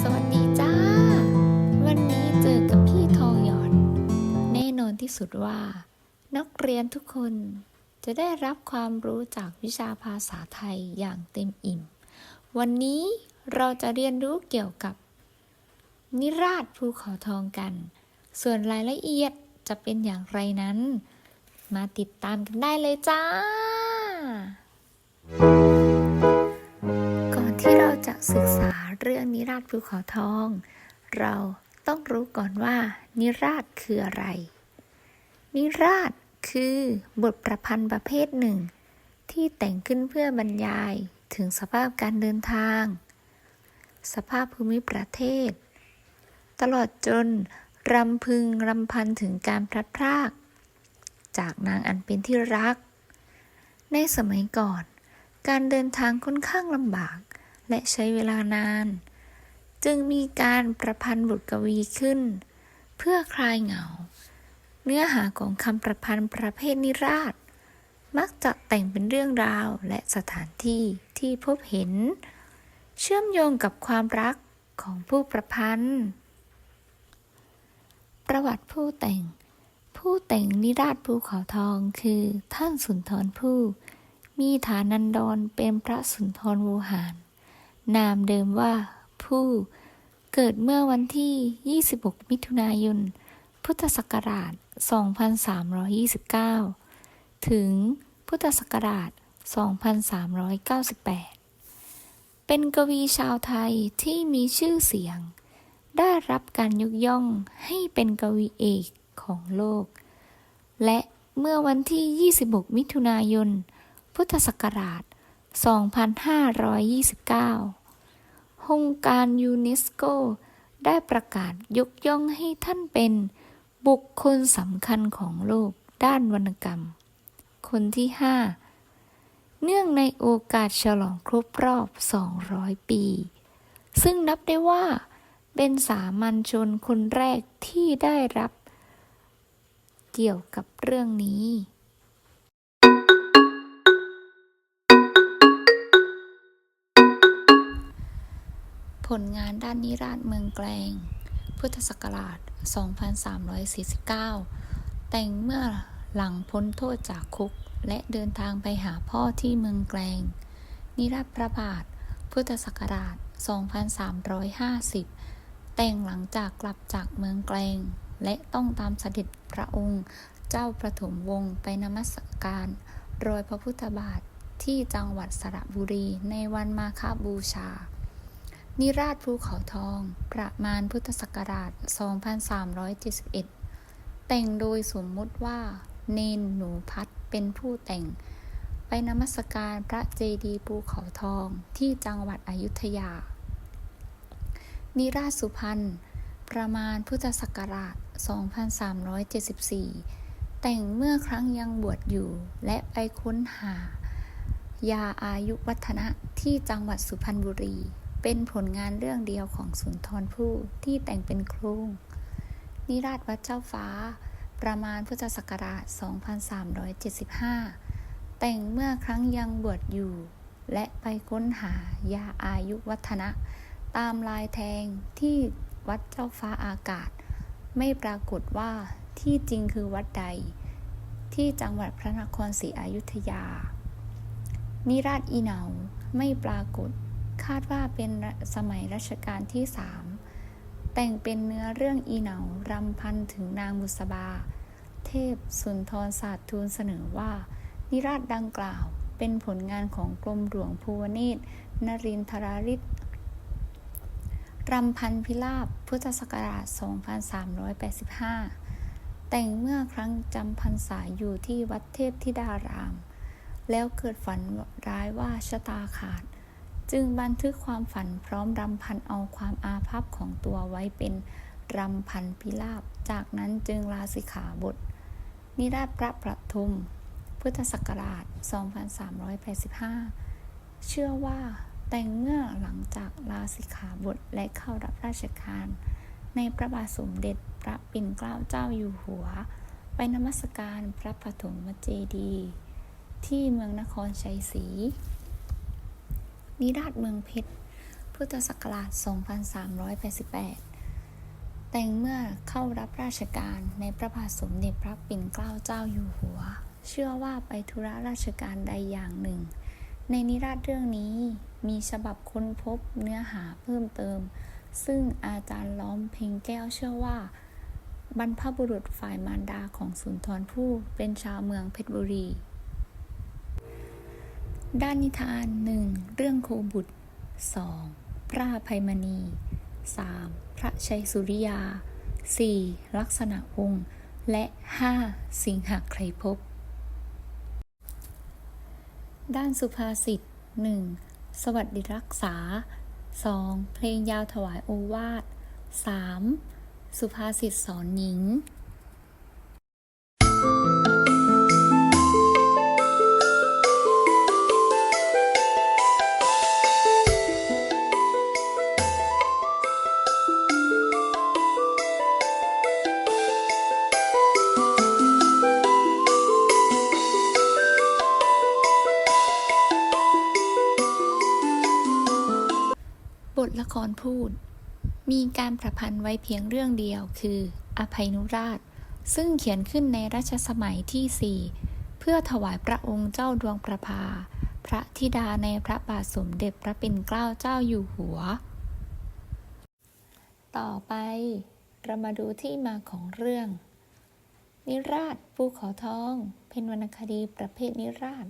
สวัสดีจ้า วันนี้เจอกับพี่ทองหยอดแน่นอนที่สุดว่า นักเรียนทุกคนจะได้รับความรู้จากวิชาภาษาไทยอย่างเต็มอิ่ม วันนี้เราจะเรียนรู้เกี่ยวกับ นิราศภูเขาทองกัน ส่วนรายละเอียดจะเป็นอย่างไรนั้น มาติดตามกันได้เลยจ้า ก่อนที่เราจะศึกษาเรื่องนิราศภูเขาทอง เราต้องรู้ก่อนว่า นิราศคืออะไร นิราศคือบทประพันธ์ประเภทหนึ่ง ที่แต่งขึ้นเพื่อบรรยายถึงสภาพการเดินทาง สภาพภูมิประเทศ ตลอดจนรำพึงรำพันถึงการพลัดพราก จากนางอันเป็นที่รัก ในสมัยก่อน การเดินทางค่อนข้างลำบาก และใช้เวลานาน จึงมีการประพันธ์บทกวีขึ้น เพื่อคลายเหงา เนื้อหาของคำประพันธ์ประเภทนิราศ มักจะแต่งเป็นเรื่องราวและสถานที่ที่พบเห็น เชื่อมโยงกับความรักของผู้ประพันธ์ ประวัติผู้แต่ง ผู้แต่งนิราศภูเขาทองคือท่านสุนทรภู่ มีฐานันดรเป็นพระสุนทรวูหาร นามเดิมว่า ผู้เกิดเมื่อวันที่ 26 มิถุนายน พุทธศักราช 2329 ถึงพุทธศักราช 2398 เป็นกวีชาวไทยที่มีชื่อเสียง ได้รับการยกย่องให้เป็นกวีเอกของโลก และเมื่อวันที่ 26 มิถุนายน พุทธศักราช 2529 องค์การยูเนสโก ได้ประกาศยกย่องให้ท่านเป็นบุคคลสำคัญของโลกด้านวรรณกรรม คนที่ 5 เนื่องในโอกาสฉลองครบรอบ 200 ปี ซึ่งนับได้ว่าเป็นสามัญชนคนแรกที่ได้รับ เกี่ยวกับเรื่องนี้ ผลงานด้านนิราศเมืองแกลง พุทธศักราช 2349 แต่งเมื่อหลังพ้นโทษจากคุก และเดินทางไปหาพ่อที่เมืองแกลง นิราศพระบาท พุทธศักราช 2350 แต่งหลังจากกลับจากเมืองแกลง และต้องตามเสด็จพระองค์เจ้าประถมวงศ์ไปนมัสการรอยพระพุทธบาทที่จังหวัดสระบุรีในวันมาฆบูชา นิราศภูเขาทอง ประมาณพุทธศักราช 2371 แต่งโดยสมมุติว่า เนนหนูพัดเป็นผู้แต่ง ไปนมัสการพระเจดีย์ภูเขาทองที่จังหวัดอยุธยา นิราชสุพรรณ ประมาณพุทธศักราช 2374 แต่งเมื่อครั้งยังบวชอยู่และไปค้นหา ยาอายุวัฒนะที่จังหวัดสุพรรณบุรี เป็นผลงานเรื่องเดียวของสุนทรภู่ที่แต่งเป็นโครงนิราชวัดเจ้าฟ้า ประมาณพุทธศักราช 2375 แต่งเมื่อครั้งยังบวชอยู่ และไปค้นหายาอายุวัฒนะ ตามลายแทงที่วัดเจ้าฟ้าอากาศ ไม่ปรากฏว่าที่จริงคือวัดใด ที่จังหวัดพระนครศรีอยุธยา นิราชอีเหนาไม่ปรากฏ คาดว่าเป็นสมัยรัชกาลที่สามแต่งเป็นเนื้อเรื่องอีเหนารำพันถึงนางบุษบา เทพสุนทรศาสตร์ทูลเสนอว่า นิราชดังกล่าวเป็นผลงานของกรมหลวงภูวเนตรนรินทราริศรำพันพิลาบพุทธศักราช 2385 แต่งเมื่อครั้งจำพรรษาอยู่ที่วัดเทพธิดาราม แล้วเกิดฝันร้ายว่าชะตาขาด จึงบันทึกความฝันพร้อมรำพันเอาความอาภัพของตัวไว้เป็นรำพันพิลาบ จากนั้นจึงลาสิกขาบท นิราชพระประทุม พุทธศักราช 2385 เชื่อว่าแต่งเมื่อหลังจากลาสิกขาบทและเข้ารับราชการ ในพระบาทสมเด็จพระปิ่นเกล้าเจ้าอยู่หัว ไปนมัสการพระปฐมเจดีย์ที่เมืองนครชัยศรี นิราชเมืองเพชร พุทธศักราช 2388 แต่งเมื่อเข้ารับราชการในพระบาทสมเด็จพระปิ่นเกล้าเจ้าอยู่หัว เชื่อว่าไปธุระราชการใดอย่างหนึ่ง ในนิราชเรื่องนี้มีฉบับค้นพบเนื้อหาเพิ่มเติม ซึ่งอาจารย์ล้อมเพ็งแก้วเชื่อว่า บรรพบุรุษฝ่ายมารดาของสุนทรภู่เป็นชาวเมืองเพชรบุรี ด้านนิทาน 1. เรื่องโคบุตร 2. พระภัยมณี 3. พระชัยสุริยา 4. ลักษณะองค์ และ 5. สิงหใครพบ ด้านสุภาษิต 1. สวัสดิรักษา 2. เพลงยาวถวายโอวาท 3. สุภาษิตสอนหญิง ครพูด มีการประพันธ์ไว้เพียงเรื่องเดียวคือ อภัยนุราช ซึ่งเขียนขึ้นในรัชสมัยที่สี่เพื่อถวายพระองค์เจ้าดวงประภา พระธิดาในพระบาทสมเด็จพระปิ่นเกล้าเจ้าอยู่หัว ต่อไปเรามาดูที่มาของเรื่อง นิราชภูเขาทอง เป็นวรรณคดีประเภทนิราช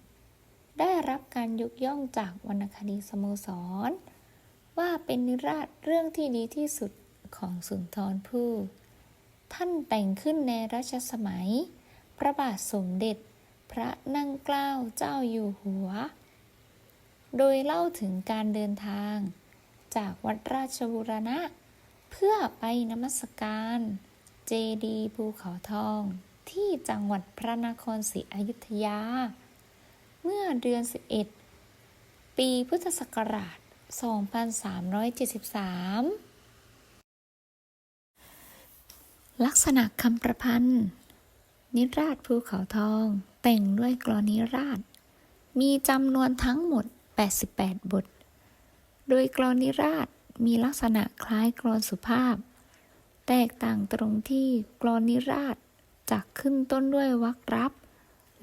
ได้รับการยกย่องจากวรรณคดีสโมสร ว่าเป็นนิราศเรื่องที่ดีที่สุดของสุนทรภู่ท่านแต่งขึ้นในรัชสมัย พระบาทสมเด็จ พระนั่งเกล้าเจ้าอยู่หัว โดยเล่าถึงการเดินทาง จากวัดราชบุรณะ เพื่อไปนมัสการ เจดีย์ภูเขาทอง ที่จังหวัดพระนครศรีอยุธยา เมื่อเดือน 11 ปีพุทธศักราช 2373 ลักษณะคำประพันธ์ นิราชภูเขาทอง แต่งด้วยกลอนนิราช มีจำนวนทั้งหมด 88 บท โดยกลอนนิราชมีลักษณะคล้ายกลอนสุภาพ แตกต่างตรงที่กลอนนิราชจะขึ้นต้นด้วยวรรครับ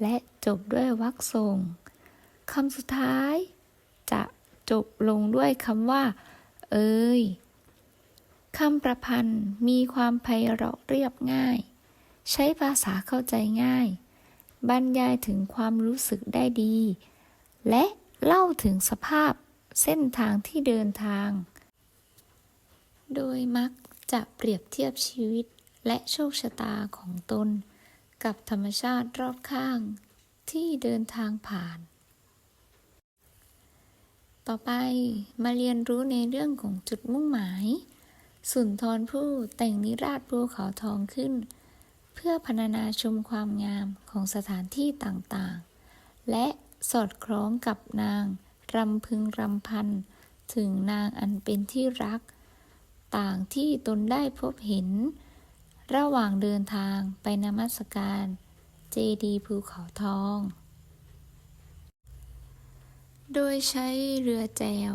และจบด้วยวรรคส่งคำสุดท้าย จะ จบลงด้วยคำว่า เอ้ยคำประพันธ์มีความไพเราะเรียบง่าย ใช้ภาษาเข้าใจง่าย บรรยายถึงความรู้สึกได้ดี และเล่าถึงสภาพเส้นทางที่เดินทาง โดยมักจะเปรียบเทียบชีวิตและโชคชะตาของตน กับธรรมชาติรอบข้างที่เดินทางผ่าน ต่อไปมาเรียนรู้ในเรื่องของจุดมุ่งหมาย สุนทรภู่แต่งนิราชภูเขาทองขึ้น เพื่อพรรณนาชมความงามของสถานที่ต่างๆ และสอดคล้องกับนาง รำพึงรำพัน ถึงนางอันเป็นที่รัก ต่างที่ตนได้พบเห็น ระหว่างเดินทางไปนมัสการ เจดีย์ภูเขาทอง โดยใช้เรือแจว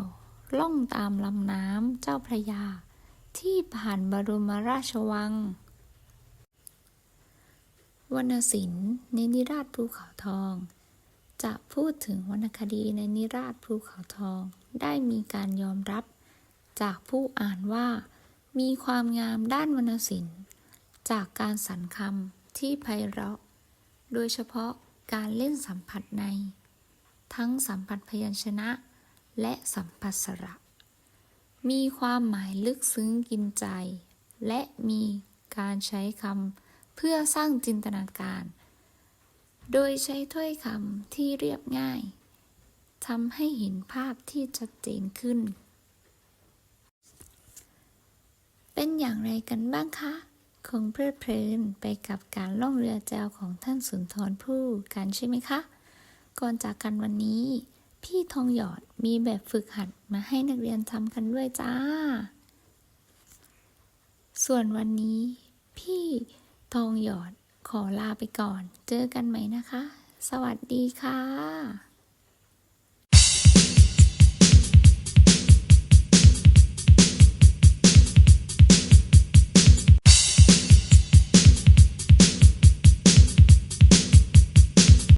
ล่องตามลำน้ำเจ้าพระยา ที่ผ่านบรมราชวัง วรรณศิลป์ในนิราชภูเขาทอง จะพูดถึงวรรณคดีในนิราชภูเขาทอง ได้มีการยอมรับ จากผู้อ่านว่า มีความงามด้านวรรณศิลป์ จากการสรรคำที่ไพเราะ โดยเฉพาะการเล่นสัมผัสใน ทั้งสัมผัสพยัญชนะ และสัมผัสสระ มีความหมายลึกซึ้งกินใจ และมีการใช้คำเพื่อสร้างจินตนาการ โดยใช้ถ้อยคำที่เรียบง่ายทำให้เห็นภาพที่ชัดเจนขึ้น เป็นอย่างไรกันบ้างคะคงเพลิดเพลินไปกับการล่องเรือแจวของท่านสุนทรภู่กันใช่ไหมคะ ก่อนจากกันวันนี้ พี่ทองหยอดมีแบบฝึกหัดมาให้นักเรียนทำกันด้วยจ้า ส่วนวันนี้ พี่ทองหยอดขอลาไปก่อน เจอกันใหม่นะคะ สวัสดีค่ะ